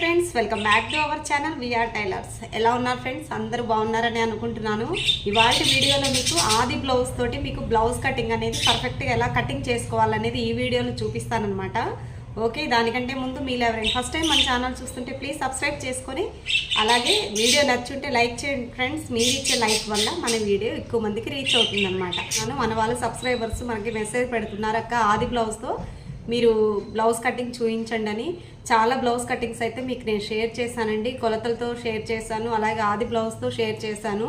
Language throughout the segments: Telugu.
Friends welcome back to our channel V R tailors ఎలా ఉన్నారు ఫ్రెండ్స్ అందరూ బాగున్నారని అనుకుంటున్నాను. ఇవాళ వీడియోలో మీకు ఆది బ్లౌజ్ తోటి మీకు బ్లౌజ్ కటింగ్ అనేది పర్ఫెక్ట్గా ఎలా కటింగ్ చేసుకోవాలనేది ఈ వీడియోలో చూపిస్తానమాట ఓకే దానికంటే ముందు మీరు ఎవరైనా ఫస్ట్ టైం మన ఛానల్ చూస్తుంటే ప్లీజ్ సబ్స్క్రైబ్ చేసుకొని అలాగే వీడియో నచ్చుంటే లైక్ చేయండి ఫ్రెండ్స్ మీరు ఇచ్చే లైక్ వల్ల మన వీడియో ఎక్కువ మందికి రీచ్ అవుతుందన్నమాట. మనం మన వాళ్ళ సబ్స్క్రైబర్స్ మనకి మెసేజ్ పెడుతున్నారు అక్క ఆది బ్లౌజ్తో మీరు బ్లౌజ్ కటింగ్ చూపించండి అని. చాలా బ్లౌజ్ కటింగ్స్ అయితే మీకు నేను షేర్ చేశానండి. కొలతలతో షేర్ చేశాను. అలాగే ఆది బ్లౌజ్తో షేర్ చేశాను.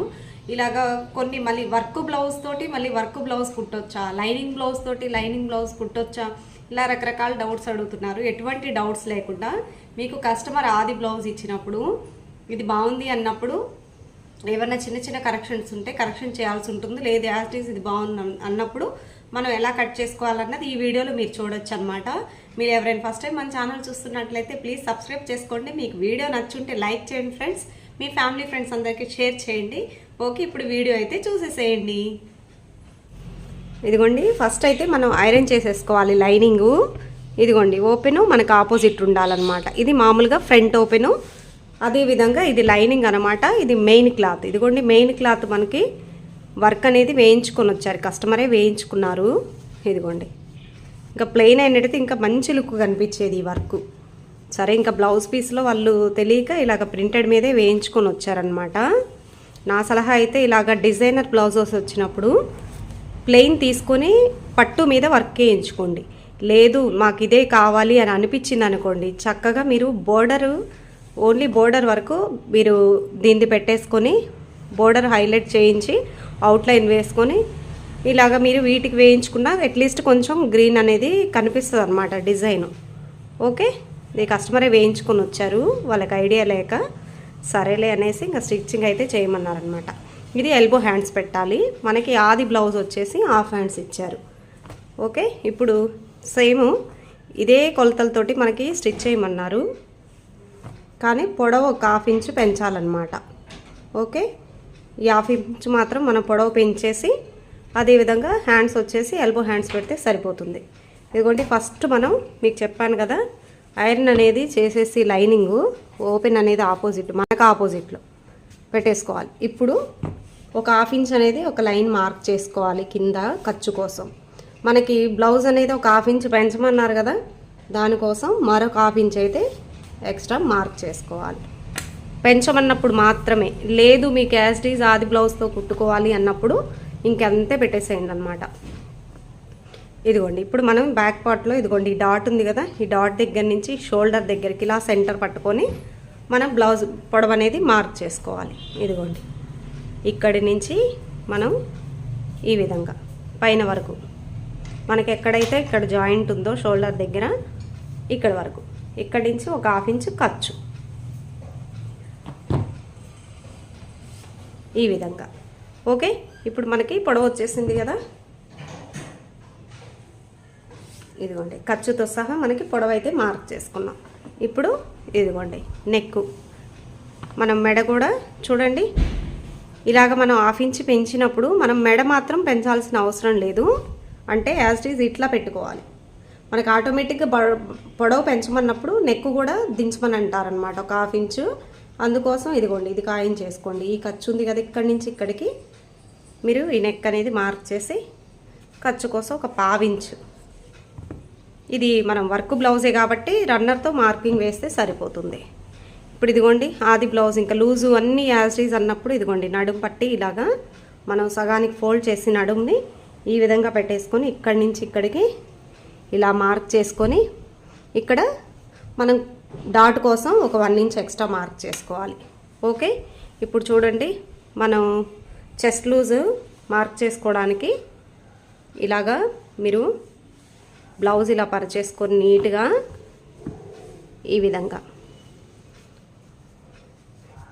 ఇలాగా కొన్ని మళ్ళీ వర్క్ బ్లౌజ్ తోటి మళ్ళీ వర్క్ బ్లౌజ్ కుట్టొచ్చా? లైనింగ్ బ్లౌజ్ తోటి లైనింగ్ బ్లౌజ్ కుట్టొచ్చా? ఇలా రకరకాల డౌట్స్ అడుగుతున్నారు. ఎటువంటి డౌట్స్ లేకుండా మీకు కస్టమర్ ఆది బ్లౌజ్ ఇచ్చినప్పుడు ఇది బాగుంది అన్నప్పుడు ఏమన్నా చిన్న చిన్న కరెక్షన్స్ ఉంటే కరెక్షన్ చేయాల్సి ఉంటుంది. లేదు యాజ్ ఇది బాగుంది అన్నప్పుడు మనం ఎలా కట్ చేసుకోవాలన్నది ఈ వీడియోలో మీరు చూడొచ్చు అనమాట మీరు ఎవరైనా ఫస్ట్ టైం మన ఛానల్ చూస్తున్నట్లయితే ప్లీజ్ సబ్స్క్రైబ్ చేసుకోండి. మీకు వీడియో నచ్చుంటే లైక్ చేయండి ఫ్రెండ్స్ మీ ఫ్యామిలీ ఫ్రెండ్స్ అందరికీ షేర్ చేయండి. ఓకే ఇప్పుడు వీడియో అయితే చూసేసేయండి. ఇదిగోండి ఫస్ట్ అయితే మనం ఐరన్ చేసేసుకోవాలి లైనింగు ఇదిగోండి ఓపెను మనకు ఆపోజిట్ ఉండాలన్నమాట. ఇది మామూలుగా ఫ్రంట్ ఓపెను అదేవిధంగా ఇది లైనింగ్ అనమాట ఇది మెయిన్ క్లాత్ ఇదిగోండి మెయిన్ క్లాత్ మనకి వర్క్ అనేది వేయించుకొని వచ్చారు. కస్టమరే వేయించుకున్నారు. ఇదిగోండి. ఇంకా ప్లెయిన్ అయినట్టయితే ఇంకా మంచి లుక్ కనిపించేది ఈ వర్క్ సరే ఇంకా బ్లౌజ్ పీస్లో వాళ్ళు తెలియక ఇలాగ ప్రింటెడ్ మీదే వేయించుకొని వచ్చారనమాట నా సలహా అయితే ఇలాగ డిజైనర్ బ్లౌజెస్ వచ్చినప్పుడు ప్లెయిన్ తీసుకొని పట్టు మీద వర్క్ వేయించుకోండి లేదు మాకు ఇదే కావాలి అని అనిపించింది అనుకోండి. చక్కగా మీరు బోర్డర్ ఓన్లీ బోర్డర్ వరకు మీరు దీన్ని పెట్టేసుకొని బోర్డర్ హైలైట్ చేయించి అవుట్లైన్ వేసుకొని ఇలాగ మీరు వీటికి వేయించుకున్న అట్లీస్ట్ కొంచెం గ్రీన్ అనేది కనిపిస్తుంది అనమాట డిజైన్ ఓకే ఇది కస్టమరే వేయించుకొని వచ్చారు. వాళ్ళకి ఐడియా లేక సరేలే అనేసి ఇంకా స్టిచ్చింగ్ అయితే చేయమన్నారనమాట ఇది ఎల్బో హ్యాండ్స్ పెట్టాలి. మనకి ఆది బ్లౌజ్ వచ్చేసి హాఫ్ హ్యాండ్స్ ఇచ్చారు. ఓకే ఇప్పుడు సేమ్ ఇదే కొలతలతోటి మనకి స్టిచ్ చేయమన్నారు. కానీ పొడవు ఒక హాఫ్ ఇంచు పెంచాలన్నమాట. ఓకే ఈ హాఫ్ ఇంచు మాత్రం మనం పొడవు పెంచేసి అదేవిధంగా హ్యాండ్స్ వచ్చేసి ఎల్బో హ్యాండ్స్ పెడితే సరిపోతుంది. ఇదిగోండి ఫస్ట్ మనం మీకు చెప్పాను కదా ఐరన్ అనేది చేసేసి లైనింగ్ ఓపెన్ అనేది ఆపోజిట్ మనకు ఆపోజిట్లో పెట్టేసుకోవాలి. ఇప్పుడు ఒక హాఫ్ ఇంచ్ అనేది ఒక లైన్ మార్క్ చేసుకోవాలి కింద ఖర్చు కోసం. మనకి బ్లౌజ్ అనేది ఒక హాఫ్ ఇంచ్ పెంచమన్నారు కదా దానికోసం మరొక హాఫ్ ఇంచ్ అయితే ఎక్స్ట్రా మార్క్ చేసుకోవాలి. పెంచమన్నప్పుడు మాత్రమే. లేదు మీకు యాస్టీజ్ ఆది బ్లౌజ్తో కుట్టుకోవాలి అన్నప్పుడు ఇంకంతే పెట్టేసేయండి అనమాట ఇదిగోండి ఇప్పుడు మనం బ్యాక్ పార్ట్లో ఇదిగోండి ఈ డాట్ ఉంది కదా ఈ డాట్ దగ్గర నుంచి షోల్డర్ దగ్గరికి ఇలా సెంటర్ పట్టుకొని మనం బ్లౌజ్ పొడవు అనేది మార్క్ చేసుకోవాలి. ఇదిగోండి ఇక్కడి నుంచి మనం ఈ విధంగా పైన వరకు. మనకి ఎక్కడైతే ఇక్కడ జాయింట్ ఉందో షోల్డర్ దగ్గర ఇక్కడ వరకు. ఇక్కడి నుంచి ఒక హాఫ్ ఇంచ్ ఖర్చు. ఈ విధంగా. ఓకే? ఇప్పుడు మనకి పొడవు వచ్చేసింది కదా. ఇదిగోండి ఖర్చుతో సహా మనకి పొడవు అయితే మార్క్ చేసుకున్నాం. ఇప్పుడు ఇదిగోండి నెక్ మనం మెడ కూడా చూడండి ఇలాగ మనం హాఫ్ ఇంచ్ పెంచినప్పుడు మనం మెడ మాత్రం పెంచాల్సిన అవసరం లేదు. అంటే యాజ్ ఈజ్ ఇట్లా పెట్టుకోవాలి. మనకి ఆటోమేటిక్గా బ- పొడవు పెంచమన్నప్పుడు నెక్ కూడా దించమని అంటారనమాట ఒక హాఫ్ ఇంచు. అందుకోసం ఇదిగోండి ఇది ఖాయం చేసుకోండి. ఈ ఖర్చు ఉంది కదా ఇక్కడి నుంచి ఇక్కడికి. మీరు ఈ నెక్ అనేది మార్క్ చేసి ఖర్చు కోసం ఒక పావించు ఇది మనం వర్క్ బ్లౌజే కాబట్టి రన్నర్తో మార్కింగ్ వేస్తే సరిపోతుంది. ఇప్పుడు ఇదిగోండి ఆది బ్లౌజ్ ఇంకా లూజు అన్ని యాజ్రీస్ అన్నప్పుడు ఇదిగోండి నడుము పట్టి ఇలాగా మనం సగానికి ఫోల్డ్ చేసి నడుముని ఈ విధంగా పెట్టేసుకొని ఇక్కడి నుంచి ఇక్కడికి ఇలా మార్క్ చేసుకొని ఇక్కడ మనం డాట్ కోసం ఒక వన్ ఇంచ్ ఎక్స్ట్రా మార్క్ చేసుకోవాలి. ఓకే ఇప్పుడు చూడండి మనం చెస్ట్ లూజ్ మార్క్ చేసుకోవడానికి ఇలాగా మీరు బ్లౌజ్ ఇలా పరిచేసుకొని నీట్గా ఈ విధంగా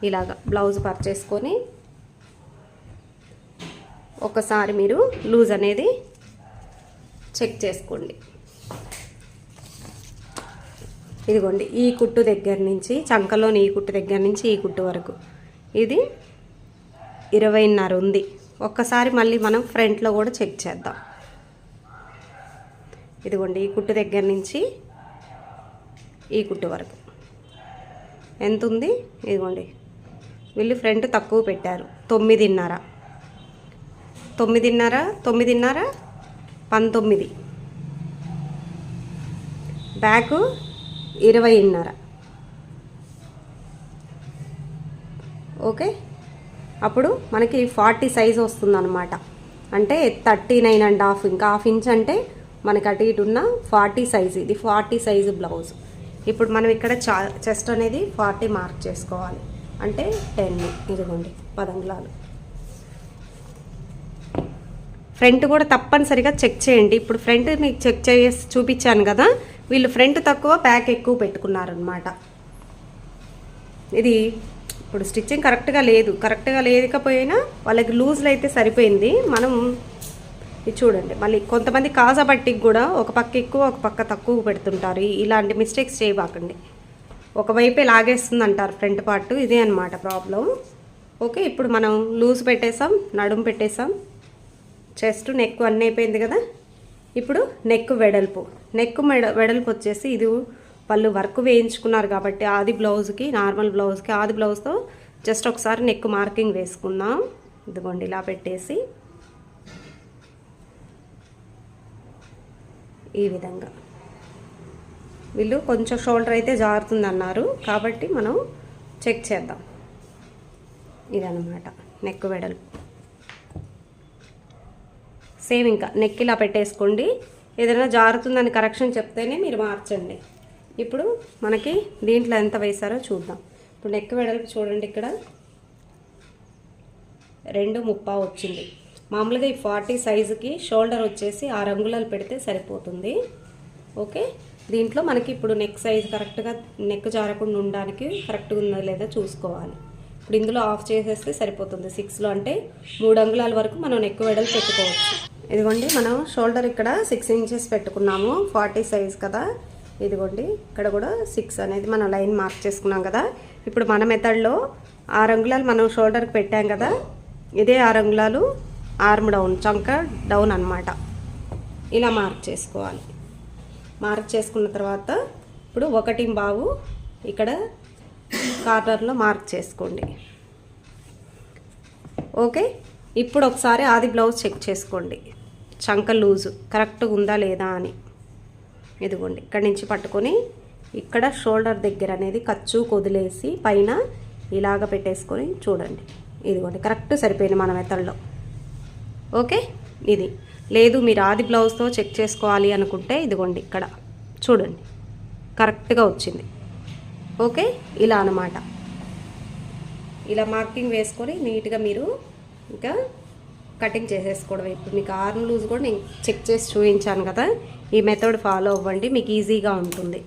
ఇలాగ బ్లౌజ్ పరిచేసుకొని ఒకసారి మీరు లూజ్ అనేది చెక్ చేసుకోండి. ఇదిగోండి ఈ కుట్టు దగ్గర నుంచి చంకలోని ఈ కుట్టు దగ్గర నుంచి ఈ కుట్టు వరకు. ఇది ఇరవైన్నర ఉంది. ఒక్కసారి మళ్ళీ మనం ఫ్రంట్లో కూడా చెక్ చేద్దాం. ఇదిగోండి ఈ కుట్టు దగ్గర నుంచి ఈ కుట్టు వరకు. ఎంత ఉంది? ఇదిగోండి వీళ్ళు ఫ్రంట్ తక్కువ పెట్టారు. తొమ్మిదిన్నర. తొమ్మిదిన్నర తొమ్మిదిన్నర పంతొమ్మిది. బ్యాకు ఇరవైన్నర. ఓకే అప్పుడు మనకి ఫార్టీ సైజ్ వస్తుందన్నమాట. అంటే థర్టీ నైన్ అండ్ హాఫ్ ఇంకా హాఫ్ ఇంచ్ అంటే మనకి అటు ఇటు ఉన్న ఫార్టీ సైజ్. ఇది ఫార్టీ సైజు బ్లౌజ్. ఇప్పుడు మనం ఇక్కడ చా చెస్ట్ అనేది ఫార్టీ మార్క్ చేసుకోవాలి. అంటే టెన్ ఇదిగోండి పదంగులాలు ఫ్రంట్ కూడా తప్పనిసరిగా చెక్ చేయండి. ఇప్పుడు ఫ్రంట్ మీకు చెక్ చేసి చూపించాను కదా వీళ్ళు ఫ్రంట్ తక్కువ బ్యాక్ ఎక్కువ పెట్టుకున్నారనమాట ఇది ఇప్పుడు స్టిచ్చింగ్ కరెక్ట్గా లేదు. కరెక్ట్గా లేకపోయినా వాళ్ళకి లూజ్లు అయితే సరిపోయింది. మనం ఇది చూడండి. మళ్ళీ కొంతమంది కాజా బట్టికి కూడా ఒక పక్క ఎక్కువ ఒక పక్క తక్కువ పెడుతుంటారు. ఇలాంటి మిస్టేక్స్ చేయబాకండి. ఒకవైపే లాగేస్తుంది అంటారు ఫ్రంట్ పార్ట్. ఇదే అనమాట ప్రాబ్లం. ఓకే ఇప్పుడు మనం లూజ్ పెట్టేసాం నడుము పెట్టేసాం. చెస్ట్ నెక్ అన్నీ అయిపోయింది కదా. ఇప్పుడు నెక్ వెడల్పు. నెక్ మెడ వెడల్పు వచ్చేసి ఇది వాళ్ళు వర్క్ వేయించుకున్నారు కాబట్టి ఆది బ్లౌజ్కి నార్మల్ బ్లౌజ్కి ఆది బ్లౌజ్తో జస్ట్ ఒకసారి నెక్ మార్కింగ్ వేసుకుందాం. ఇదిగోండి ఇలా పెట్టేసి ఈ విధంగా. వీళ్ళు కొంచెం షోల్డర్ అయితే జారుతుంది అన్నారు కాబట్టి మనం చెక్ చేద్దాం. ఇదన్నమాట నెక్ వెడల్పు. సేమ్ ఇంకా నెక్ ఇలా పెట్టేసుకోండి. ఏదైనా జారుతుందని కరెక్షన్ చెప్తేనే మీరు మార్చండి. ఇప్పుడు మనకి దీంట్లో ఎంత వేసారో చూద్దాం. ఇప్పుడు నెక్ వెడల్పు చూడండి ఇక్కడ. రెండు ముప్పా వచ్చింది. మామూలుగా ఈ ఫార్టీ సైజుకి షోల్డర్ వచ్చేసి ఆరు అంగుళాలు పెడితే సరిపోతుంది. ఓకే? దీంట్లో మనకి ఇప్పుడు నెక్ సైజ్ కరెక్ట్గా నెక్ జారకుండా ఉండడానికి కరెక్ట్గా ఉందా లేదా చూసుకోవాలి. ఇప్పుడు ఇందులో ఆఫ్ చేసేస్తే సరిపోతుంది. సిక్స్లో అంటే మూడు అంగుళాల వరకు మనం నెక్ వెడలు పెట్టుకోవచ్చు. ఇదిగోండి మనం షోల్డర్ ఇక్కడ సిక్స్ ఇంచెస్ పెట్టుకున్నాము. ఫార్టీ సైజ్ కదా. ఇదిగోండి ఇక్కడ కూడా సిక్స్ అనేది మనం లైన్ మార్క్ చేసుకున్నాం కదా. ఇప్పుడు మన మెథడ్లో ఆరు అంగుళాలు మనం షోల్డర్కి పెట్టాం కదా. ఇదే ఆరు అంగుళాలు ఆర్మ్ డౌన్ చంక డౌన్ అన్నమాట. ఇలా మార్క్ చేసుకోవాలి. మార్క్ చేసుకున్న తర్వాత ఇప్పుడు ఒకటి బావు ఇక్కడ కార్నర్లో మార్క్ చేసుకోండి. ఓకే? ఇప్పుడు ఒకసారి ఆది బ్లౌజ్ చెక్ చేసుకోండి. చంక లూజు కరెక్ట్గా ఉందా లేదా అని. ఇదిగోండి ఇక్కడి నుంచి పట్టుకొని ఇక్కడ షోల్డర్ దగ్గర అనేది ఖర్చు కొదిలేసి పైన ఇలాగ పెట్టేసుకొని చూడండి. ఇదిగోండి కరెక్ట్ సరిపోయింది మన మెథడ్లో. ఓకే? ఇది. లేదు మీరు ఆది బ్లౌజ్తో చెక్ చేసుకోవాలి అనుకుంటే ఇదిగోండి ఇక్కడ చూడండి. కరెక్ట్గా వచ్చింది. ఓకే? ఇలా అనమాట ఇలా మార్కింగ్ వేసుకొని నీట్గా మీరు ఇంకా కటింగ్ చేసేసుకోవడం ఇప్పుడు మీకు ఆర్మ్ లూజ్ కూడా నేను చెక్ చేసి చూపించాను కదా. ఈ మెథడ్ ఫాలో అవ్వండి మీకు ఈజీగా ఉంటుంది.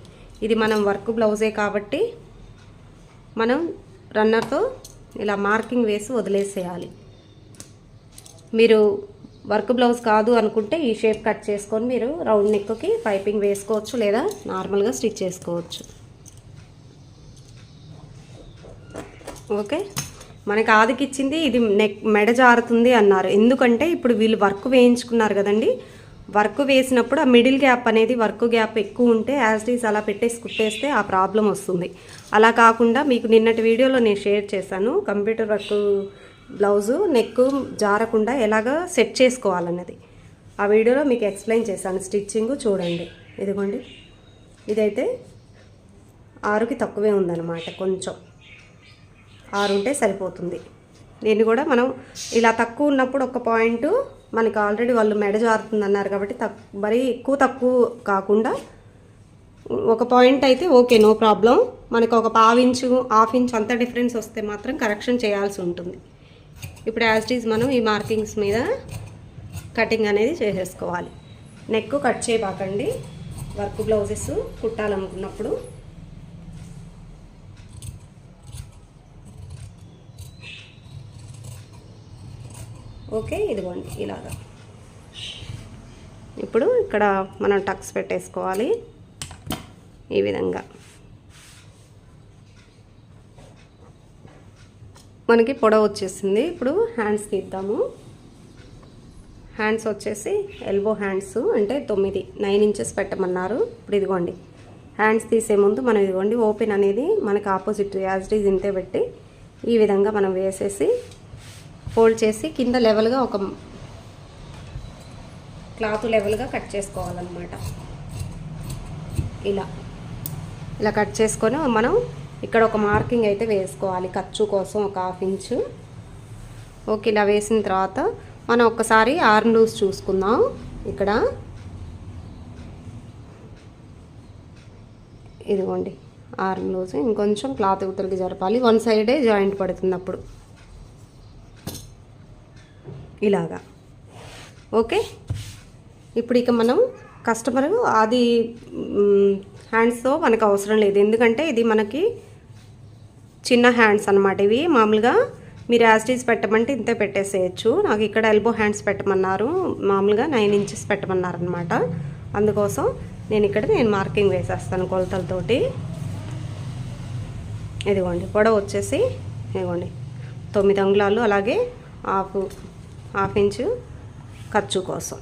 ఇది మనం వర్క్ బ్లౌజే కాబట్టి మనం రన్నర్తో ఇలా మార్కింగ్ వేసి వదిలేసేయాలి. మీరు వర్క్ బ్లౌజ్ కాదు అనుకుంటే ఈ షేప్ కట్ చేసుకొని మీరు రౌండ్ నెక్కి పైపింగ్ వేసుకోవచ్చు లేదా నార్మల్గా స్టిచ్ చేసుకోవచ్చు. ఓకే మనకి ఆదికిచ్చింది ఇది నెక్ మెడ జారుతుంది అన్నారు. ఎందుకంటే ఇప్పుడు వీళ్ళు వర్క్ వేయించుకున్నారు కదండి. వర్క్ వేసినప్పుడు ఆ మిడిల్ గ్యాప్ అనేది వర్క్ గ్యాప్ ఎక్కువ ఉంటే యాజ్ ఈజ్ అలా పెట్టేసి కుట్టేస్తే ఆ ప్రాబ్లం వస్తుంది. అలా కాకుండా మీకు నిన్నటి వీడియోలో నేను షేర్ చేశాను కంప్యూటర్ వర్క్ బ్లౌజు నెక్ జారకుండా ఎలాగ సెట్ చేసుకోవాలన్నది. ఆ వీడియోలో మీకు ఎక్స్ప్లెయిన్ చేశాను స్టిచ్చింగ్ చూడండి. ఇదిగోండి. ఇదైతే ఆరుకి తక్కువే ఉందన్నమాట కొంచెం. ఆరు ఉంటే సరిపోతుంది. దీన్ని కూడా మనం ఇలా తక్కువ ఉన్నప్పుడు ఒక పాయింట్ మనకి ఆల్రెడీ వాళ్ళు మెడ జారుతుంది అన్నారు కాబట్టి తక్ మరీ ఎక్కువ తక్కువ కాకుండా ఒక పాయింట్ అయితే ఓకే నో ప్రాబ్లం. మనకు ఒక పావు ఇంచు హాఫ్ ఇంచ్ అంత డిఫరెన్స్ వస్తే మాత్రం కరెక్షన్ చేయాల్సి ఉంటుంది. ఇప్పుడు యాజ్ ఈజ్ మనం ఈ మార్కింగ్స్ మీద కటింగ్ అనేది చేసేసుకోవాలి. నెక్ కట్ చేయబాకండి. వర్క్ బ్లౌజెస్ కుట్టాలనుకున్నప్పుడు ఓకే ఇదిగోండి ఇలాగా. ఇప్పుడు ఇక్కడ మనం టక్స్ పెట్టేసుకోవాలి ఈ విధంగా. మనకి పొడవ వచ్చేసింది. ఇప్పుడు హ్యాండ్స్ తీద్దాము. హ్యాండ్స్ వచ్చేసి ఎల్బో హ్యాండ్స్ అంటే తొమ్మిది నైన్ ఇంచెస్ పెట్టమన్నారు. ఇప్పుడు ఇదిగోండి హ్యాండ్స్ తీసే ముందు మనం ఇదిగోండి ఓపెన్ అనేది మనకి ఆపోజిట్ యాజ్ ఈజ్ ఇంతే పెట్టి ఈ విధంగా మనం వేసేసి ఫోల్డ్ చేసి కింద లెవెల్గా ఒక క్లాత్ లెవెల్గా కట్ చేసుకోవాలన్నమాట. ఇలా. ఇలా కట్ చేసుకొని మనం ఇక్కడ ఒక మార్కింగ్ అయితే వేసుకోవాలి ఖర్చు కోసం ఒక హాఫ్ ఇంచు. ఓకే ఇలా వేసిన తర్వాత మనం ఒక్కసారి ఆర్మ్ లూజ్ చూసుకుందాం. ఇక్కడ. ఇదిగోండి ఆర్మ్ లూజ్. ఇంకొంచెం క్లాత్ ఉతలికి జరపాలి. వన్ సైడే జాయింట్ పడుతుంది అప్పుడు. ఇలాగా. ఓకే? ఇప్పుడు ఇక మనం కస్టమర్ అది హ్యాండ్స్తో మనకు అవసరం లేదు. ఎందుకంటే ఇది మనకి చిన్న హ్యాండ్స్ అనమాట ఇవి. మామూలుగా మీరు యాస్టీస్ పెట్టమంటే ఇంతే పెట్టేసేయచ్చు. నాకు ఇక్కడ ఎల్బో హ్యాండ్స్ పెట్టమన్నారు. మామూలుగా నైన్ ఇంచెస్ పెట్టమన్నారు అనమాట అందుకోసం నేను ఇక్కడ నేను మార్కింగ్ వేసేస్తాను కొలతలతోటి. ఇదిగోండి పొడవ వచ్చేసి ఇదిగోండి తొమ్మిది అంగుళాలు అలాగే ఆకు హాఫ్ ఇంచు ఖర్చు కోసం.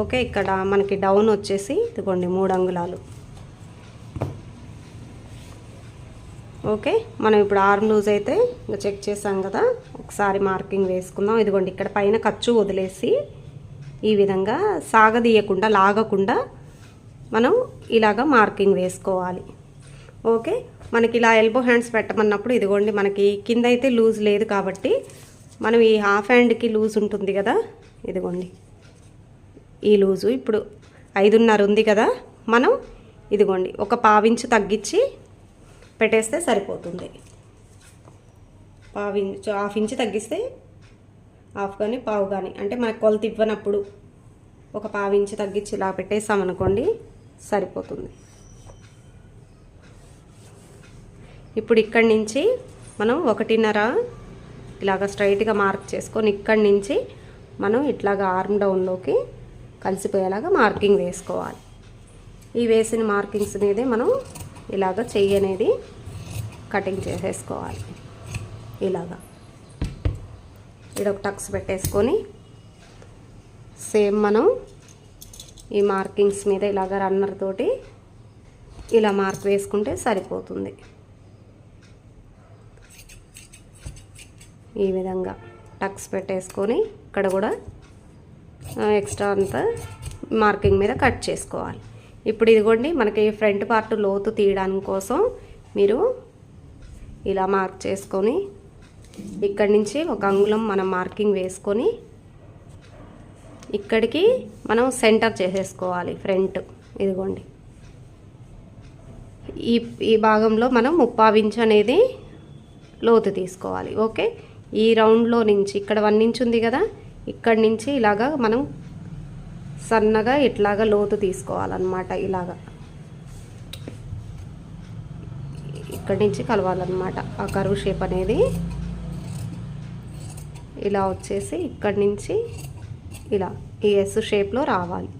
ఓకే ఇక్కడ మనకి డౌన్ వచ్చేసి ఇదిగోండి మూడు అంగుళాలు. ఓకే మనం ఇప్పుడు ఆర్మ్ లూజ్ అయితే ఇంకా చెక్ చేసాం కదా ఒకసారి మార్కింగ్ వేసుకుందాం. ఇదిగోండి ఇక్కడ పైన ఖర్చు వదిలేసి ఈ విధంగా సాగదీయకుండా లాగకుండా మనం ఇలాగ మార్కింగ్ వేసుకోవాలి. ఓకే మనకి ఇలా ఎల్బో హ్యాండ్స్ పెట్టమన్నప్పుడు ఇదిగోండి మనకి కింద అయితే లూజ్ లేదు కాబట్టి మనం ఈ హాఫ్ హ్యాండ్కి లూజ్ ఉంటుంది కదా? ఇదిగోండి. ఈ లూజు ఇప్పుడు ఐదున్నర ఉంది కదా? మనం ఇదిగోండి ఒక పావించు తగ్గించి పెట్టేస్తే సరిపోతుంది. పావించు హాఫ్ ఇంచు తగ్గిస్తే హాఫ్ కానీ పావు కానీ అంటే మనకు కొలత ఇవ్వనప్పుడు ఒక పావించు తగ్గించి ఇలా పెట్టేసామనుకోండి సరిపోతుంది. ఇప్పుడు ఇక్కడి నుంచి మనం ఒకటిన్నర ఇలాగ స్ట్రైట్గా మార్క్ చేసుకొని ఇక్కడి నుంచి మనం ఇట్లాగ ఆర్మ్ డౌన్లోకి కలిసిపోయేలాగా మార్కింగ్ వేసుకోవాలి. ఈ వేసిన మార్కింగ్స్ అనేది మనం ఇలాగ చెయ్యి అనేది కటింగ్ చేసేసుకోవాలి. ఇలాగా. ఇక్కడ ఒక టక్స్ పెట్టేసుకొని సేమ్ మనం ఈ మార్కింగ్స్ మీద ఇలాగ రన్నర్ తోటి ఇలా మార్క్ వేసుకుంటే సరిపోతుంది. ఈ విధంగా టక్స్ పెట్టేసుకొని ఇక్కడ కూడా ఎక్స్ట్రా అంతా మార్కింగ్ మీద కట్ చేసుకోవాలి. ఇప్పుడు ఇదిగోండి మనకి ఫ్రంట్ పార్ట్ లోతు తీయడానికి కోసం మీరు ఇలా మార్క్ చేసుకొని ఇక్కడి నుంచి ఒక అంగుళం మనం మార్కింగ్ వేసుకొని ఇక్కడికి మనం సెంటర్ చేసేసుకోవాలి ఫ్రంట్. ఇదిగోండి. ఈ ఈ భాగంలో మనం ముప్పావించ్ అనేది లోతు తీసుకోవాలి. ఓకే? ఈ రౌండ్లో నుంచి ఇక్కడ వన్ ఇంచ్ ఉంది కదా ఇక్కడి నుంచి ఇలాగా మనం సన్నగా ఇట్లాగా లోతు తీసుకోవాలన్నమాట ఇలాగా. ఇక్కడి నుంచి కలవాలన్నమాట ఆ కరువు షేప్ అనేది. ఇలా వచ్చేసి ఇక్కడి నుంచి ఇలా ఈ ఎస్ షేప్లో రావాలి.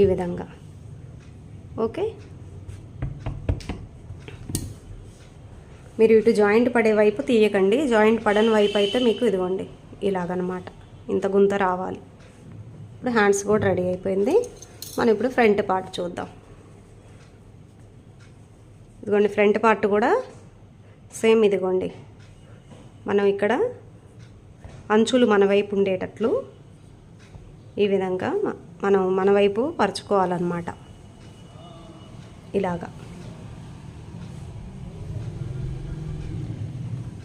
ఈ విధంగా. ఓకే? మీరు ఇటు జాయింట్ పడే వైపు తీయకండి. జాయింట్ పడని వైపు అయితే మీకు ఇదిగోండి. ఇలాగనమాట. ఇంత గుంత రావాలి. ఇప్పుడు హ్యాండ్స్ కూడా రెడీ అయిపోయింది. మనం ఇప్పుడు ఫ్రంట్ పార్ట్ చూద్దాం. ఇదిగోండి ఫ్రంట్ పార్ట్ కూడా సేమ్ ఇదిగోండి. మనం ఇక్కడ అంచులు మన వైపు ఉండేటట్లు ఈ విధంగా మనం మన వైపు పరుచుకోవాలన్నమాట. ఇలాగా.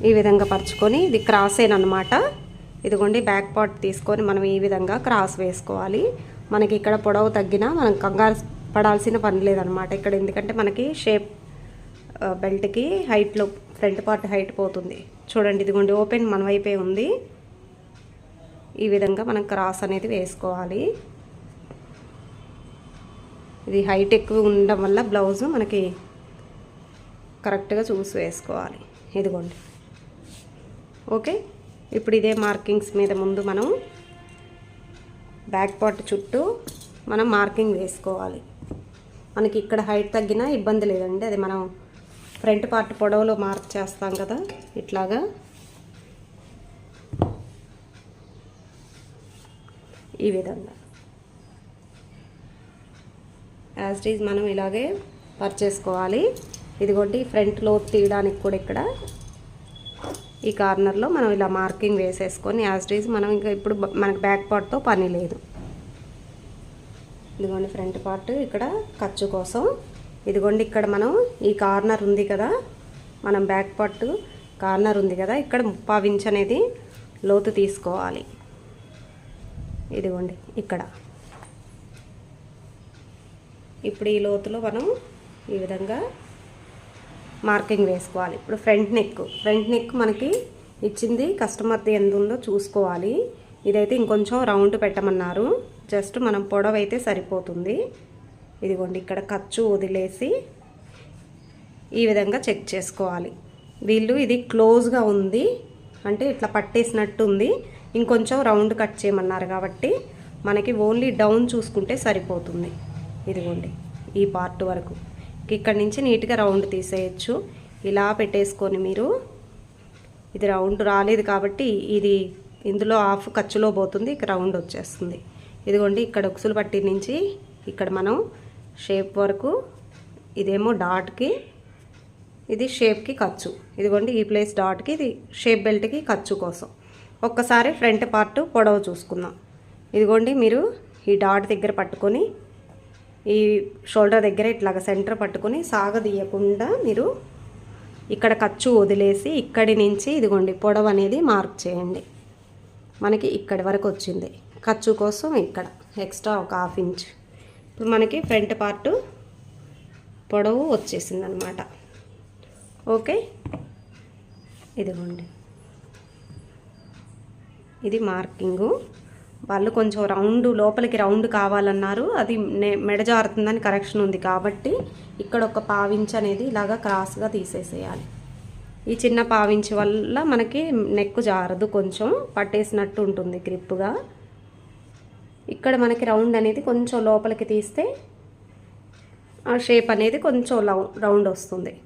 ఈ విధంగా పరుచుకొని ఇది క్రాస్ అనమాట ఇదిగోండి బ్యాక్ పార్ట్ తీసుకొని మనం ఈ విధంగా క్రాస్ వేసుకోవాలి. మనకి ఇక్కడ పొడవు తగ్గినా మనం కంగారు పడాల్సిన పని లేదనమాట ఇక్కడ ఎందుకంటే మనకి షేప్ బెల్ట్కి హైట్లో ఫ్రంట్ పార్ట్ హైట్ పోతుంది. చూడండి ఇదిగోండి ఓపెన్ మన వైపే ఉంది. ఈ విధంగా మనం క్రాస్ అనేది వేసుకోవాలి. ఇది హైట్ ఎక్కువ ఉండడం వల్ల బ్లౌజ్ మనకి కరెక్ట్గా చూసి వేసుకోవాలి. ఇదిగోండి. ఓకే? ఇప్పుడు ఇదే మార్కింగ్స్ మీద ముందు మనం బ్యాక్ పార్ట్ చుట్టూ మనం మార్కింగ్ వేసుకోవాలి. మనకి ఇక్కడ హైట్ తగ్గినా ఇబ్బంది లేదండి. అది మనం ఫ్రంట్ పార్ట్ పొడవులో మార్క్ చేస్తాం కదా ఇట్లాగా. ఈ విధంగా. యాజ్ ఈజ్ మనం ఇలాగే పర్చేసుకోవాలి. ఇదిగోండి ఫ్రంట్ లోడ్ తీయడానికి కూడా ఇక్కడ ఈ కార్నర్లో మనం ఇలా మార్కింగ్ వేసేసుకొని యాజ్ ఈజ్ మనం ఇంకా ఇప్పుడు మనకి బ్యాక్ పార్ట్తో పని లేదు. ఇదిగోండి ఫ్రంట్ పార్ట్ ఇక్కడ ఖర్చు కోసం. ఇదిగోండి ఇక్కడ మనం ఈ కార్నర్ ఉంది కదా మనం బ్యాక్ పార్ట్ కార్నర్ ఉంది కదా ఇక్కడ ముప్పావించ్ అనేది లోతు తీసుకోవాలి. ఇదిగోండి ఇక్కడ. ఇప్పుడు ఈ లోతులో మనం ఈ విధంగా మార్కింగ్ వేసుకోవాలి. ఇప్పుడు ఫ్రంట్ నెక్. ఫ్రంట్ నెక్ మనకి ఇచ్చింది కస్టమర్ది ఎంత ఉందో చూసుకోవాలి. ఇదైతే ఇంకొంచెం రౌండ్ పెట్టమన్నారు. జస్ట్ మనం పొడవైతే సరిపోతుంది. ఇదిగోండి ఇక్కడ ఖర్చు వదిలేసి ఈ విధంగా చెక్ చేసుకోవాలి. వీళ్ళు ఇది క్లోజ్గా ఉంది. అంటే ఇట్లా పట్టేసినట్టు ఉంది. ఇంకొంచెం రౌండ్ కట్ చేయమన్నారు కాబట్టి మనకి ఓన్లీ డౌన్ చూసుకుంటే సరిపోతుంది. ఇదిగోండి ఈ పార్ట్ వరకు. ఇక్కడ నుంచి నీట్గా రౌండ్ తీసేయచ్చు. ఇలా పెట్టేసుకొని మీరు ఇది రౌండ్ రాలేదు కాబట్టి ఇది ఇందులో హాఫ్ ఖర్చులో పోతుంది ఇక రౌండ్ వచ్చేస్తుంది. ఇదిగోండి ఇక్కడ ఉక్సులు పట్టి నుంచి ఇక్కడ మనం షేప్ వరకు ఇదేమో డాట్కి ఇది షేప్కి ఖర్చు. ఇదిగోండి ఈ ప్లేస్ డాట్కి ఇది షేప్ బెల్ట్కి ఖర్చు కోసం. ఒక్కసారి ఫ్రంట్ పార్ట్ పొడవు చూసుకుందాం. ఇదిగోండి మీరు ఈ డాట్ దగ్గర పట్టుకొని ఈ షోల్డర్ దగ్గర ఇట్లాగ సెంటర్ పట్టుకొని సాగదీయకుండా మీరు ఇక్కడ ఖర్చు వదిలేసి ఇక్కడి నుంచి ఇదిగోండి పొడవు అనేది మార్క్ చేయండి. మనకి ఇక్కడి వరకు వచ్చింది. ఖర్చు కోసం ఇక్కడ ఎక్స్ట్రా ఒక హాఫ్ ఇంచ్. ఇప్పుడు మనకి ఫ్రంట్ పార్ట్ పొడవు వచ్చేసింది అనమాట ఓకే? ఇదిగోండి. ఇది మార్కింగు. వాళ్ళు కొంచెం రౌండ్ లోపలికి రౌండ్ కావాలన్నారు. అది నె- మెడ జారుతుందని కరెక్షన్ ఉంది కాబట్టి ఇక్కడ ఒక పావించ్ అనేది ఇలాగా క్రాస్గా తీసేసేయాలి. ఈ చిన్న పావించి వల్ల మనకి నెక్ జారదు కొంచెం పట్టేసినట్టు ఉంటుంది గ్రిప్గా. ఇక్కడ మనకి రౌండ్ అనేది కొంచెం లోపలికి తీస్తే ఆ షేప్ అనేది కొంచెం లౌ- రౌండ్ వస్తుంది.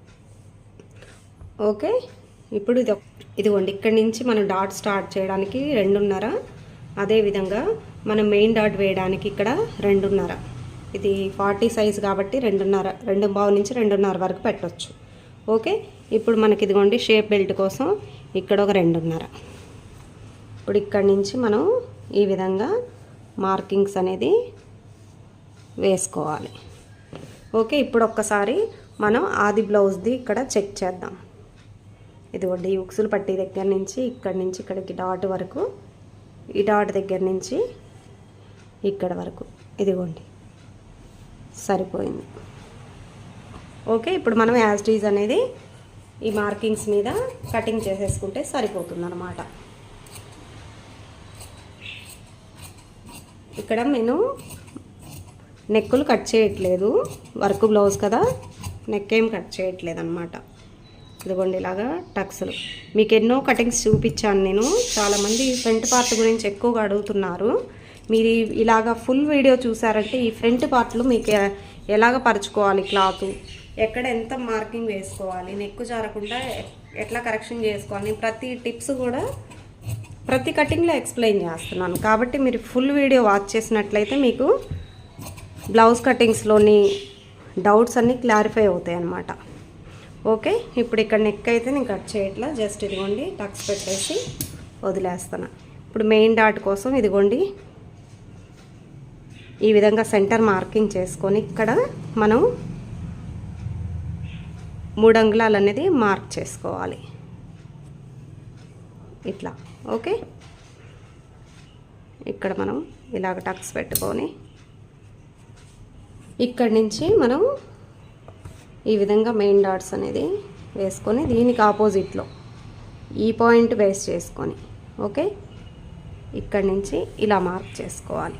ఓకే? ఇప్పుడు ఇది ఒక- ఇదిగోండి ఇక్కడి నుంచి మనం డాట్ స్టార్ట్ చేయడానికి రెండున్నర. అదేవిధంగా మనం మెయిన్ డాట్ వేయడానికి ఇక్కడ రెండున్నర. ఇది ఫార్టీ సైజ్ కాబట్టి రెండున్నర రెండు బావు నుంచి రెండున్నర వరకు పెట్టొచ్చు. ఓకే ఇప్పుడు మనకి ఇదిగోండి షేప్ బెల్ట్ కోసం ఇక్కడ ఒక రెండున్నర. ఇప్పుడు ఇక్కడి నుంచి మనం ఈ విధంగా మార్కింగ్స్ అనేది వేసుకోవాలి. ఓకే ఇప్పుడు ఒక్కసారి మనం ఆది బ్లౌజ్ది ఇక్కడ చెక్ చేద్దాం. ఇదిగోండి ఉక్సులు పట్టి దగ్గర నుంచి ఇక్కడి నుంచి ఇక్కడికి డాట్ వరకు ఈ డాట్ దగ్గర నుంచి ఇక్కడ వరకు. ఇదిగోండి. సరిపోయింది. ఓకే ఇప్పుడు మనం యాజ్టీజ్ అనేది ఈ మార్కింగ్స్ మీద కటింగ్ చేసేసుకుంటే సరిపోతుంది అనమాట ఇక్కడ నేను నెక్కులు కట్ చేయట్లేదు. వర్క్ బ్లౌజ్ కదా నెక్ ఏం కట్ చేయట్లేదు అనమాట ఇదిగోండి ఇలాగా టక్స్లు. మీకు ఎన్నో కటింగ్స్ చూపించాను నేను. చాలామంది ఫ్రంట్ పార్ట్ గురించి ఎక్కువగా అడుగుతున్నారు. మీరు ఇలాగా ఫుల్ వీడియో చూసారంటే ఈ ఫ్రంట్ పార్ట్లు మీకు ఎలాగ పరుచుకోవాలి క్లాత్? ఎక్కడ ఎంత మార్కింగ్ వేసుకోవాలి? నెక్కు జారకుండా ఎట్లా కరెక్షన్ చేసుకోవాలి? ప్రతి టిప్స్ కూడా ప్రతి కటింగ్లో ఎక్స్ప్లెయిన్ చేస్తున్నాను. కాబట్టి మీరు ఫుల్ వీడియో వాచ్ చేసినట్లయితే మీకు బ్లౌజ్ కటింగ్స్లోని డౌట్స్ అన్నీ క్లారిఫై అవుతాయి అన్నమాట ఓకే ఇప్పుడు ఇక్కడ నెక్ అయితే నేను కట్ చేయట్లా. జస్ట్ ఇదిగోండి టక్స్ పెట్టేసి వదిలేస్తాను ఇప్పుడు మెయిన్ డాట్ కోసం ఇదిగోండి ఈ విధంగా సెంటర్ మార్కింగ్ చేసుకొని ఇక్కడ మనం మూడు అంగుళాలు అనేది మార్క్ చేసుకోవాలి. ఇట్లా ఓకే? ఇక్కడ మనం ఇలాగ టక్స్ పెట్టుకొని ఇక్కడి నుంచి మనం ఈ విధంగా మెయిన్ డాట్స్ అనేది వేసుకొని దీనికి ఆపోజిట్లో ఈ పాయింట్ బేస్ చేసుకొని ఓకే ఇక్కడి నుంచి ఇలా మార్క్ చేసుకోవాలి.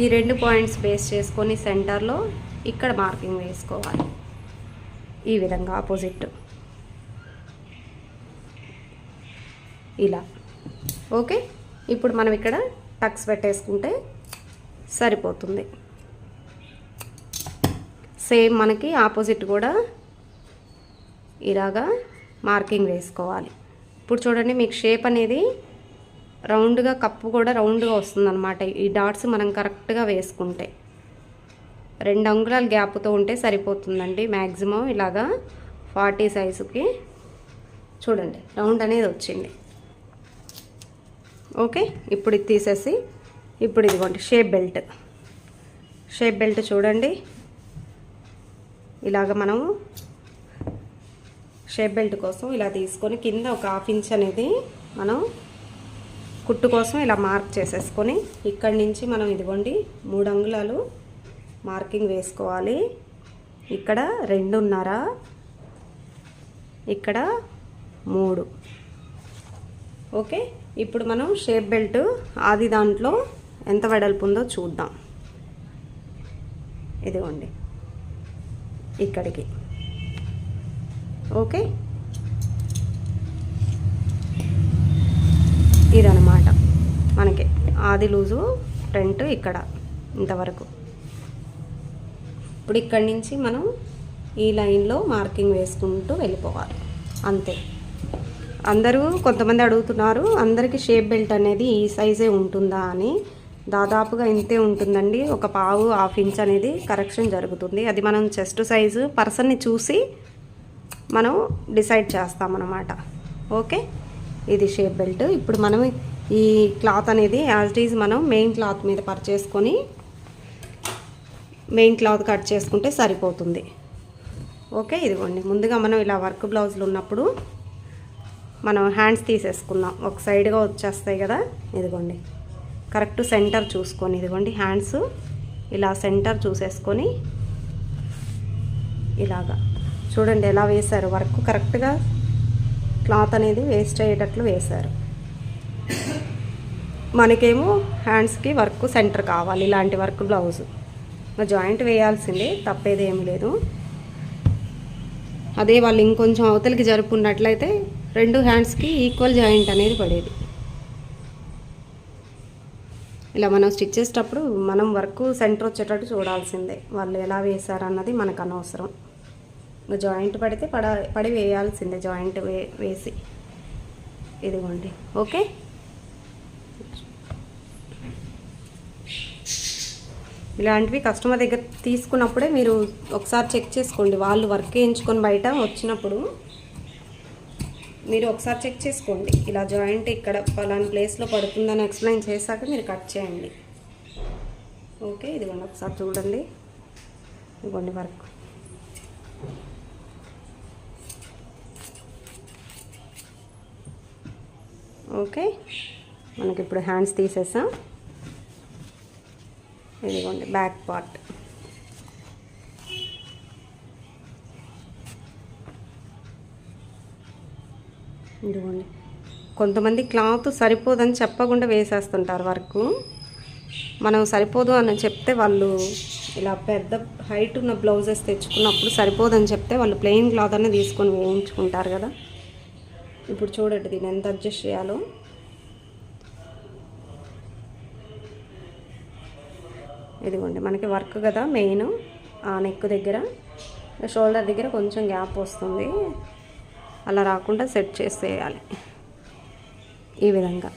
ఈ రెండు పాయింట్స్ బేస్ చేసుకొని సెంటర్లో ఇక్కడ మార్కింగ్ వేసుకోవాలి. ఈ విధంగా ఆపోజిట్ ఇలా ఓకే ఇప్పుడు మనం ఇక్కడ టక్స్ పెట్టేసుకుంటే సరిపోతుంది. సేమ్ మనకి ఆపోజిట్ కూడా ఇలాగా మార్కింగ్ వేసుకోవాలి. ఇప్పుడు చూడండి మీకు షేప్ అనేది రౌండ్గా కప్పు కూడా రౌండ్గా వస్తుందన్నమాట. ఈ డాట్స్ మనం కరెక్ట్గా వేసుకుంటే. రెండు అంగుళాల గ్యాప్తో ఉంటే సరిపోతుందండి. మ్యాక్సిమం ఇలాగా ఫార్టీ సైజుకి. చూడండి రౌండ్ అనేది వచ్చింది. ఓకే ఇప్పుడు ఇది తీసేసి ఇప్పుడు ఇదిగోండి షేప్ బెల్ట్. షేప్ బెల్ట్ చూడండి. ఇలాగ మనము షేప్ బెల్ట్ కోసం ఇలా తీసుకొని కింద ఒక హాఫ్ ఇంచ్ అనేది మనం కుట్టు కోసం ఇలా మార్క్ చేసేసుకొని ఇక్కడి నుంచి మనం ఇదిగోండి మూడు అంగుళాలు మార్కింగ్ వేసుకోవాలి. ఇక్కడ రెండున్నర ఇక్కడ మూడు. ఓకే? ఇప్పుడు మనం షేప్ బెల్ట్ అది దాంట్లో ఎంత వెడల్పు ఉందో చూద్దాం. ఇదిగోండి. ఇక్కడికి. ఓకే? ఇదనమాట మనకి. ఆది లూజు ఫ్రంట్ ఇక్కడ ఇంతవరకు. ఇప్పుడు ఇక్కడి నుంచి మనం ఈ లైన్లో మార్కింగ్ వేసుకుంటూ వెళ్ళిపోవాలి. అంతే. అందరూ కొంతమంది అడుగుతున్నారు అందరికీ షేప్ బెల్ట్ అనేది ఈ సైజే ఉంటుందా అని. దాదాపుగా ఇంతే ఉంటుందండి. ఒక పావు హాఫ్ ఇంచ్ అనేది కరెక్షన్ జరుగుతుంది. అది మనం చెస్ట్ సైజు పర్సన్ని చూసి మనం డిసైడ్ చేస్తామన్నమాట. ఓకే? ఇది షేప్ బెల్ట్. ఇప్పుడు మనం ఈ క్లాత్ అనేది యాజ్ ఈజ్ మనం మెయిన్ క్లాత్ మీద పర్చేసుకొని మెయిన్ క్లాత్ కట్ చేసుకుంటే సరిపోతుంది. ఓకే? ఇదిగోండి. ముందుగా మనం ఇలా వర్క్ బ్లౌజులు ఉన్నప్పుడు మనం హ్యాండ్స్ తీసేసుకుందాం. ఒక సైడ్గా వచ్చేస్తాయి కదా? ఇదిగోండి. కరెక్ట్ సెంటర్ చూసుకొని ఇదిగోండి హ్యాండ్స్ ఇలా సెంటర్ చూసేసుకొని ఇలాగా. చూడండి ఎలా వేశారు వర్క్ కరెక్ట్గా క్లాత్ అనేది వేస్ట్ అయ్యేటట్లు వేశారు. మనకేమో హ్యాండ్స్కి వర్క్ సెంటర్ కావాలి ఇలాంటి వర్క్ బ్లౌజ్. జాయింట్ వేయాల్సిందే తప్పేది లేదు. అదే వాళ్ళు ఇంకొంచెం అవతలికి జరుపుకున్నట్లయితే రెండు హ్యాండ్స్కి ఈక్వల్ జాయింట్ అనేది పడేది. ఇలా మనం స్టిచ్ చేసేటప్పుడు మనం వర్క్ సెంటర్ వచ్చేటట్టు చూడాల్సిందే. వాళ్ళు ఎలా వేశారన్నది మనకు అనవసరం. జాయింట్ పడితే పడ పడి వేయాల్సిందే జాయింట్ వే వేసి. ఇదిగోండి. ఓకే? ఇలాంటివి కస్టమర్ దగ్గర తీసుకున్నప్పుడే మీరు ఒకసారి చెక్ చేసుకోండి. వాళ్ళు వర్క్ వేయించుకొని బయట వచ్చినప్పుడు మీరు ఒకసారి చెక్ చేసుకోండి. ఇలా జాయింట్ ఇక్కడ పలానా ప్లేస్లో పడుతుందని ఎక్స్ప్లెయిన్ చేశాక మీరు కట్ చేయండి. ఓకే ఇదిగోండి ఒకసారి చూడండి. ఇదిగోండి వర్క్. ఓకే మనకి ఇప్పుడు హ్యాండ్స్ తీసేసాం. ఇదిగోండి బ్యాక్ పార్ట్. ఇదిగోండి. కొంతమంది క్లాత్ సరిపోదని చెప్పకుండా వేసేస్తుంటారు వర్క్. మనం సరిపోదు అని చెప్తే వాళ్ళు ఇలా పెద్ద హైట్ ఉన్న బ్లౌజెస్ తెచ్చుకున్నప్పుడు సరిపోదని చెప్తే వాళ్ళు ప్లెయిన్ క్లాత్ అనే తీసుకొని వేయించుకుంటారు కదా. ఇప్పుడు చూడండి దీన్ని ఎంత అడ్జస్ట్ చేయాలో. ఇదిగోండి మనకి వర్క్ కదా మెయిన్. ఆ నెక్ దగ్గర షోల్డర్ దగ్గర కొంచెం గ్యాప్ వస్తుంది. అలా రాకుండా సెట్ చేసేయాలి. ఈ విధంగా.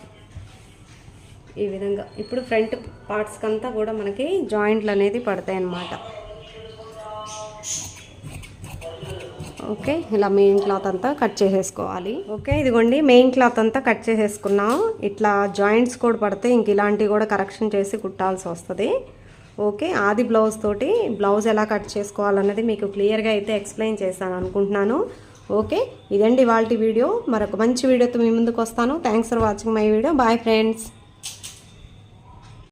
ఈ విధంగా. ఇప్పుడు ఫ్రంట్ పార్ట్స్కి అంతా కూడా మనకి జాయింట్లు అనేది పడతాయి అన్నమాట. ఓకే ఇలా మెయిన్ క్లాత్ అంతా కట్ చేసేసుకోవాలి. ఓకే ఇదిగోండి మెయిన్ క్లాత్ అంతా కట్ చేసేసుకున్నాం. ఇట్లా జాయింట్స్ కూడా పడితే ఇంక ఇలాంటివి కూడా కరెక్షన్ చేసి కుట్టాల్సి వస్తుంది. ఓకే ఆది బ్లౌజ్ తోటి బ్లౌజ్ ఎలా కట్ చేసుకోవాలన్నది మీకు క్లియర్గా అయితే ఎక్స్ప్లెయిన్ చేశాను అనుకుంటున్నాను. ఓకే ఇదండి వాళ్ళ వీడియో. మరొక మంచి వీడియోతో మీ ముందుకు వస్తాను. Thanks for watching my video bye friends